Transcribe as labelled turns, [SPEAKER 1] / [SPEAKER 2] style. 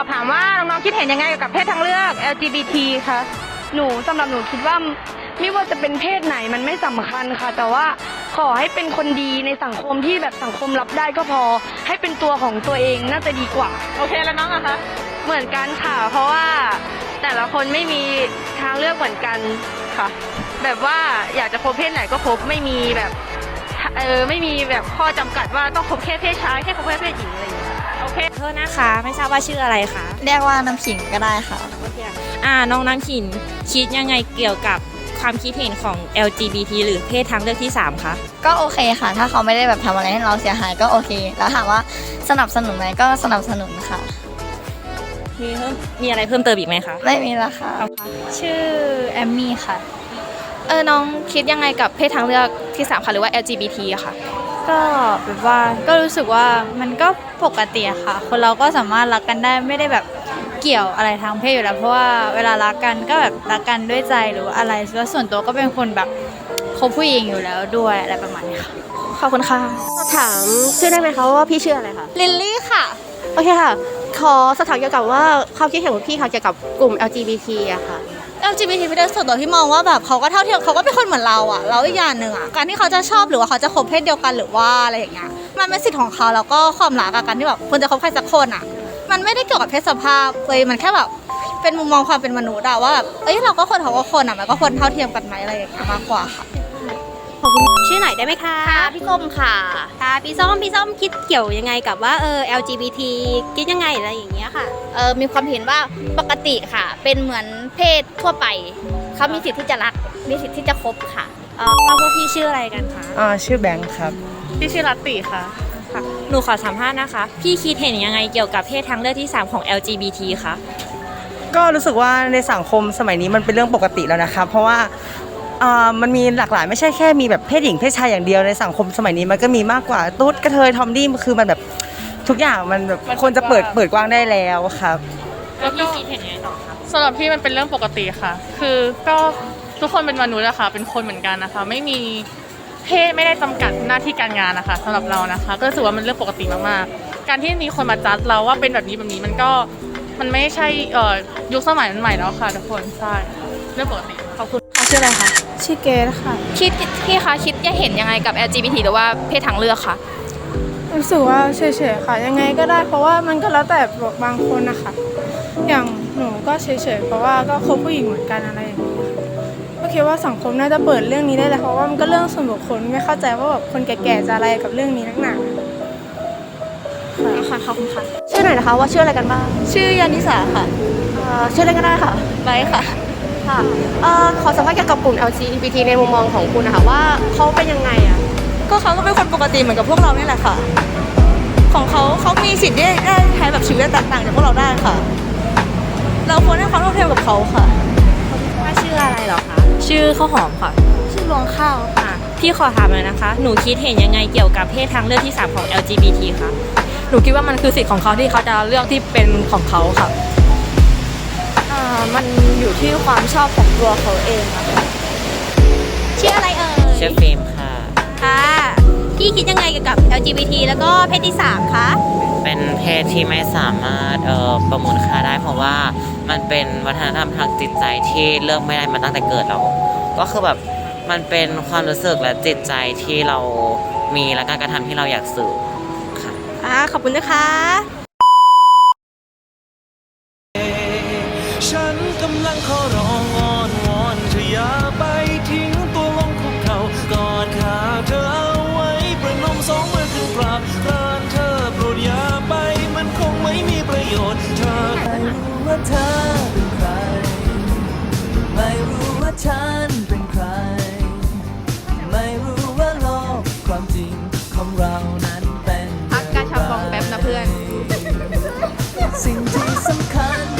[SPEAKER 1] อบถามว่าน้องๆคิดเห็นยังไงเกี่ยวกับเพศทางเลือก LGBT คะ
[SPEAKER 2] หนูสำหรับหนูคิดว่าไม่ว่าจะเป็นเพศไหนมันไม่สำคัญค่ะ แต่ว่าขอให้เป็นคนดีในสังคมที่แบบสังคมรับได้ก็พอ ให้เป็นตัวของตัวเองน่าจะดีกว่า
[SPEAKER 1] โอเคแล้วน้องอะคะ
[SPEAKER 2] เหมือนกันค่ะ เพราะว่าแต่ละคนไม่มีทางเลือกเหมือนกันค่ะ แบบว่าอยากจะคบเพศไหนก็คบไม่มีแบบเออไม่มีแบบข้อจำกัดว่าต้องคบแค่เพศชายแค่คบแค่เพศหญิงอะไรอย่างเงี้ยโอ เค
[SPEAKER 3] โทษนะคะ ไม่ทราบว่าชื่ออะไรคะ
[SPEAKER 4] เรียกว่าน้ำขิงก็ได้ค่ะ
[SPEAKER 3] อ่าน้องน้ำขินคิดยังไงเกี่ยวกับความคิดเห็นของ LGBT หรือเพศทางเลือกที่ 3 คะ
[SPEAKER 4] ก็โอเคค่ะ ถ้าเขาไม่ได้แบบทำอะไรให้เราเสียหายก็โอเค แล้วถามว่าสนับสนุนไหมก็สนับสนุนค่ะ
[SPEAKER 3] มีเพิ่มมีอะไรเพิ่มเติมอีกไหมคะ
[SPEAKER 4] ไม่มีละค่ะ
[SPEAKER 5] ชื่อแอมมี่ค่ะ เออน้องคิดยังไงกับเพศทางเลือกที่ 3 ค่ะ หรือว่า LGBT อะค่ะ
[SPEAKER 6] ก็แบบว่าก็รู้สึกว่ามันก็ปกติอะค่ะ คนเราก็สามารถรักกันได้ไม่ได้แบบเกี่ยวอะไรทางเพศอยู่แล้ว เพราะว่าเวลารักกันก็แบบรักกันด้วยใจหรือว่าอะไรแล้วส่วนตัวก็เป็นคนแบบคบผู้หญิงอยู่แล้วด้วยอะไรประมาณนี้ค่ะ
[SPEAKER 5] ขอบคุณค่ะ
[SPEAKER 7] ถามชื่อได้ไหมคะว่าพี่ชื่ออะไรคะ
[SPEAKER 5] ลิลลี่ค่ะ
[SPEAKER 7] โอเคค่ะ ขอสอบถามเกี่ยวกับว่าความคิดเห็นของพี่ค่ะเกี่ยวกับกลุ่ม LGBT อะค่ะ
[SPEAKER 8] LGBT ไม่ได้ส่วนตัวที่มองว่าแบบเขาก็เท่าเทียมเขาก็เป็นคนเหมือนเราอะแล้วอีกอย่างหนึ่งอะการที่เขาจะชอบหรือว่าเขาจะคบเพศเดียวกันหรือว่าอะไรอย่างเงี้ยมันเป็นสิทธิ์ของเขาแล้วก็ความรักอะการที่แบบคุณจะคบใครสักคนอะมันไม่ได้เกี่ยวกับเพศสภาพเลยมันแค่แบบเป็นมุมมองความเป็นมนุษย์อะว่าแบบเอ้ยเราก็คนเขาก็คนอะมันก็คนเท่าเทียมกันไหมอะไรอย่างเงี้ยมากกว่าค่ะ
[SPEAKER 7] คุณชื่อไหนอยได้ไหมคะ
[SPEAKER 9] ค่ะพี่ส้มค่ะ
[SPEAKER 7] ค่ะพี่ส้มพี่ส้มคิดเกี่ยวยังไงกับว่าเออ LGBT คิดยังไงอะไรอย่างเงี้ยค่ะ
[SPEAKER 9] เออมีความเห็นว่าปกติค่ะ เป็นเหมือนเพศทั่วไปเขามีสิทธิ์ที่จะรักมีสิทธิ์ที่จะคบค่ะ
[SPEAKER 3] เอ่อว่าพวกพี่ชื่ออะไรกันคะ
[SPEAKER 10] อ่าชื่อแบงค์ครับ
[SPEAKER 1] พี่ชื่อรัตติค่ะ
[SPEAKER 3] หนูขอสัมภาษณ์นะคะ พี่คิดเห็นยังไงเกี่ยวกับเพศทางเลือกที่ 3 ของ LGBT คะ
[SPEAKER 10] ก็รู้สึกว่าในสังคมสมัยนี้มันเป็นเรื่องปกติแล้วนะครับเพราะว่า อ่ามันมีหลากหลายไม่ใช่แค่มีแบบเพศหญิงเพศชายอย่างเดียวในสังคมสมัยนี้มันก็มีมากกว่าตุ๊ดกระเทยทอมดี้คือมันแบบทุกอย่างมันแบบควรจะเปิดเปิดกว้างได้แล้วครับ
[SPEAKER 3] แล้วพี่คิดเห็นยังไงต่อคะ
[SPEAKER 1] สำหรับพี่มันเป็นเรื่องปกติค่ะ คือก็ทุกคนเป็นมนุษย์อะค่ะเป็นคนเหมือนกันนะคะ ไม่มีเพศไม่ได้จำกัดหน้าที่การงานนะคะสำหรับเรานะคะ ก็รู้สึกว่ามันเรื่องปกติมากๆ การที่มีคนมาจัดเราว่าเป็นแบบนี้แบบนี้มันก็มันไม่ใช่เอ่อยุคสมัยใหม่แล้วค่ะทุกคนใช่เรื่องปกติขอบคุณ
[SPEAKER 6] ชื่ออะไรคะชื่อเกดค่ะ
[SPEAKER 5] คิดพี่คะคิดจะเห็นยังไงกับ LGBT หรือว่าเพศทางเลือกคะ
[SPEAKER 6] รู้สึกว่าเฉยๆค่ะ ยังไงก็ได้ เพราะว่ามันก็แล้วแต่บางคนนะคะ อย่างหนูก็เฉยๆเพราะว่าก็คบผู้หญิงเหมือนกันอะไรอย่างนี้ค่ะก็คิดว่าสังคมน่าจะเปิดเรื่องนี้ได้แล้วเพราะว่ามันก็เรื่องส่วนบุคคลไม่เข้าใจว่าแบบคนแก่ๆจะอะไรกับเรื่องนี้นักหนา
[SPEAKER 5] ค่ะขอบคุณค่ะ
[SPEAKER 7] ชื่อไหนอยนะคะว่าชื่ออะไรกันบ้าง
[SPEAKER 4] ชื่อยานิสาค่ะ
[SPEAKER 7] เอ่อชื่ออะไรก็ได้ค่ะ
[SPEAKER 4] ไบค่ะ
[SPEAKER 7] ค่ะเอ่อขอสัมภาษณ์เกี่ยวกับกลุ่ม LGBT ในมุมมองของคุณนะคะว่าเขาเป็นยังไงอะ
[SPEAKER 8] ก็เขาก็เป็นคนปกติเหมือนกับพวกเรานี่แหละค่ะ ของเขาเขามีสิทธิ์ได้ได้ใช้แบบชีวิตแตกต่างจากพวกเราได้ค่ะ เราควรให้ความเท่าเทียมกับเขาค่ะ
[SPEAKER 3] ว่าชื่ออะไรเหรอคะ ชื่อข้าวหอมค่ะ
[SPEAKER 8] ชื่อรวงข้าว
[SPEAKER 3] อะ พี่ขอถามเลยนะคะ หนูคิดเห็นยังไงเกี่ยวกับเพศทางเลือกที่ 3 ของ LGBT คะ
[SPEAKER 6] หนูคิดว่ามันคือสิทธิ์ของเขาที่เขาจะเลือกที่เป็นของเขาค่ะ
[SPEAKER 4] อ่า มันอยู่ที่ความชอบของตัวเขาเองอะค่ะ
[SPEAKER 8] ชื่ออะไรเอ่ย
[SPEAKER 10] ชื่อฟิล์มค่ะ
[SPEAKER 8] ค่ะพี่คิดยังไงเกี่ยวกับ LGBT แล้วก็เพศที่3คะ
[SPEAKER 10] เป็นเพศที่ไม่สามารถเอ่อประมูลค่าได้ เพราะว่ามันเป็นวัฒนธรรมทางจิตใจที่เลือกไม่ได้มาตั้งแต่เกิดเรา ก็คือแบบมันเป็นความรู้สึกและจิตใจที่เรามีและการกระทำที่เราอยากสื่อค่ะ
[SPEAKER 7] อ่าขอบคุณนะคะ
[SPEAKER 11] ขอร้องอ้อนวอนเธออย่าไปทิ้งตัวลงคุกเข่ากอดขาเธอเอาไว้ประนมสองมือขึ้นกราบลานเธอโปรดอย่าไปมันคงไม่มีประโยชน์เธอไม่รู้ว่าเธอเป็นใคร ไม่รู้ว่าฉัน
[SPEAKER 12] เป็นใคร ไม่รู้ว่าโลกความจริงของเรานั้นเป็นพักกระชับบองแป๊บนะเพื่อน สิ่งที่สำคัญ